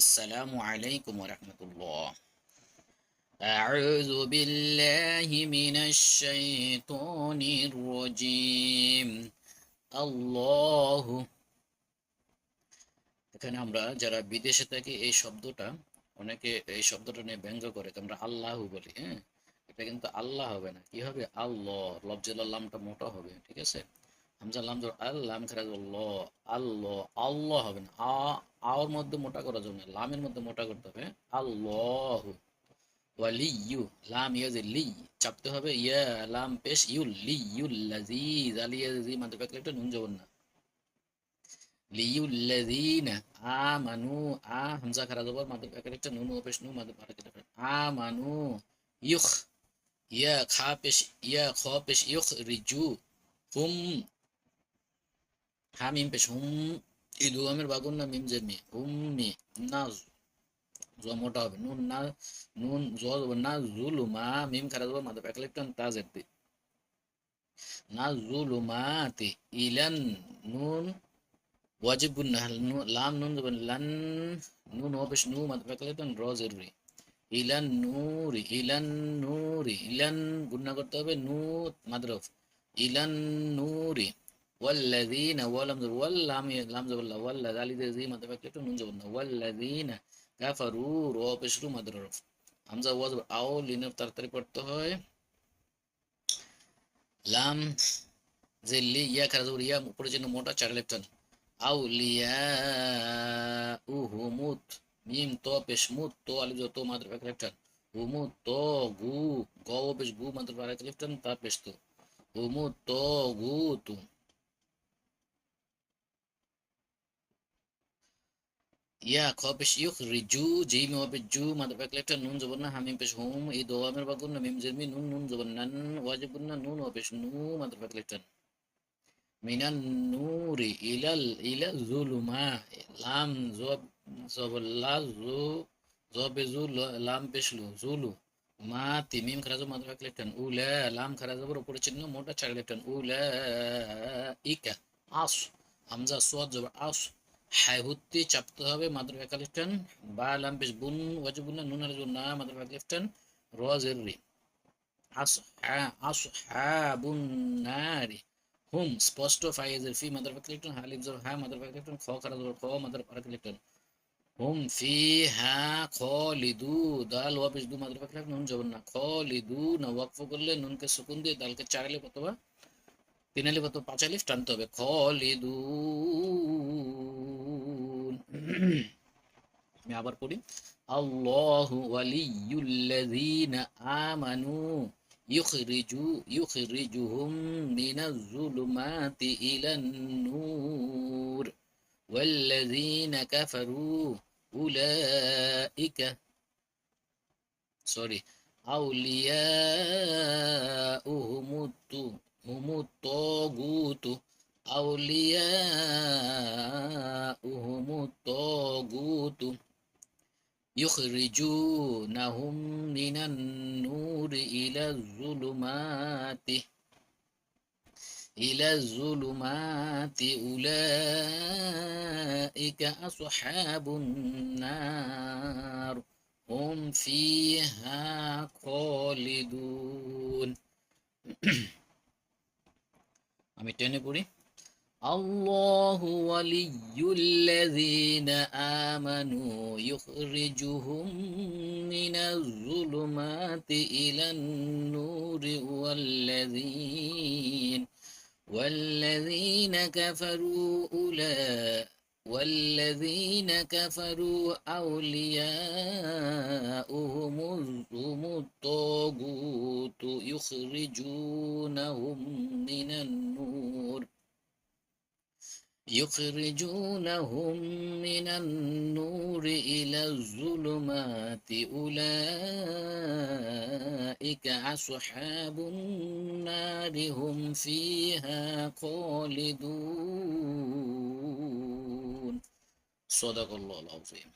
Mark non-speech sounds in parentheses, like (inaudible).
السلام عليكم ورحمة الله أعوذ بالله من الشيطان الرجيم الله এখানে আমরা যারা বিদেশে থাকি এই শব্দটা অনেকে এই শব্দটা নিয়ে ব্যঙ্গ করে আমরা আল্লাহ বলি হ্যাঁ এটা কিন্তু আল্লাহ হবে না কি হবে আল্লাহ লফজুল্লাহ লামটা মোটা হবে ঠিক আছে হামজা লাম জোর আল লাম খারাজ আল্লাহ আল্লাহ আল্লাহ হবে না। আ, আওর মধ্যে মোটা করা যাবে না লামের মধ্যে মোটা করতে হবে, আল্লাহ ওয়ালি ইউ লাম ইয়াজ লি চাপতে হবে, ইয়া লাম পেশ ইউ লি ইউ লাজিজ আলি ইয়াজি মাদ্র পাকলে একটা নুন যাবেন না। লিউল্লাযীনা আমানু, আ, হামজা খারা জবর মাদ্র পাকলে একটা নুন পেশ নু মাদ্র পাকলে আমানু ইউখ, ইয়া খা পেশ, ইয়া খ পেশ ইউখ রিজু হুম মিম পেশ হুম এই দুয়ামের বাগুন না মিম জের মি হুম না জোয়া মোটা হবে নুন না নুন জোয়া যাবে না জুলু মিম খারা যাবে মাথা প্যাকলে একটু তা জেরতে না জুলু ইলান নুন ওয়াজিব গুন্না লাম নুন যাবে লান নুন পেশ নু মাথা প্যাকলে একটু র জরুরি ইলান নূরি ইলান নূরি ইলান গুন্না করতে হবে নু মাদ্রফ ইলান নূরি والذين ولم واللام لام زبر الله ولا ذلك ذي ما تفكرت نون زبر والذين كفروا رو পেশরু মাদ্রফ হামজা ওয়াজ আও লিনের তাড়াতাড়ি পড়তে হয় লাম যে লি ইয়া খারা জবর ইয়া উপরে জন্য মোটা চার লেফটান আও লিয়া উহুমুত মিম তো পেশ মুত তো আলিফ তো মাদ্র এক লেফটান হুমুত তো গু গ পেশ গু মাদ্র এক লেফটান তা পেশ তো হুমুত তো গু তু ইয়া খ পেশ ইউখ রিজু জিম ও পেশ জু মাদ্র এক লেফটান নুন জবর না হামিম পেশ হুম এই দো আমের বাগুন না মিম জেরমি নুন নুন জবর নান ওয়াজিবুন না নুন ও পেশ নু মাদ্র এক লেফটান মিনান নূরি ইলাল ইলা জুলুমা লাম জব জবর লা জু জবে জু লাম পেশলু জুলু মা তিমিম খারাজ মাদ্র এক লেফটান উলা লাম খারাজ জবর উপরে চিহ্ন মোটা চার লেফটান উলা ইকা আস হামজা সোয়াদ জবর আস হাইহুত্তি চাপতে হবে, মাদ্র এক লেফটান বা লাম পেশ বুন ওয়াজিবুন না নুন আলজু না, মাদ্র এক লেফটান র জেররি। আস হা আস হা বুন নারি হুম, স্পষ্ট ফাইজের ফি, মাদার পাক লিখতেন হা লিফ হা মাদার পাক লিখতেন খ খারা জবর খ, মাদার পাক লিখতেন হুম, ফি হা খালিদু দাল ওয়া পেশ দু মাদার পাক লিখতেন নুন জবর না। খালিদু না, ওয়াকফ করলে নুনকে সুকুন দিয়ে দালকে চার আলিফ অথবা তিন আলিফ অথবা পাঁচ আলিফ টানতে হবে। খালিদু আমি আবার পড়ি আল্লাহু ওয়ালিয়ুল্লাযীনা আমানু يخرجوا يخرجهم من الظلمات إلى النور والذين كفروا أولئك سوري أولياؤهم هم الطاغوت أولياؤهم الطاغوت يخرجونهم من النور إلى الظلمات إلى الظلمات أولئك أصحاب النار هم فيها خالدون (clears throat) আমি টেনে পড়ি الله ولي الذين آمنوا يخرجهم من الظلمات إلى النور والذين والذين كفروا أولئك والذين كفروا أولياؤهم هم الطاغوت يخرجونهم من يخرجونهم من النور إلى الظلمات. أولئك أصحاب النار هم فيها خالدون. صدق الله العظيم.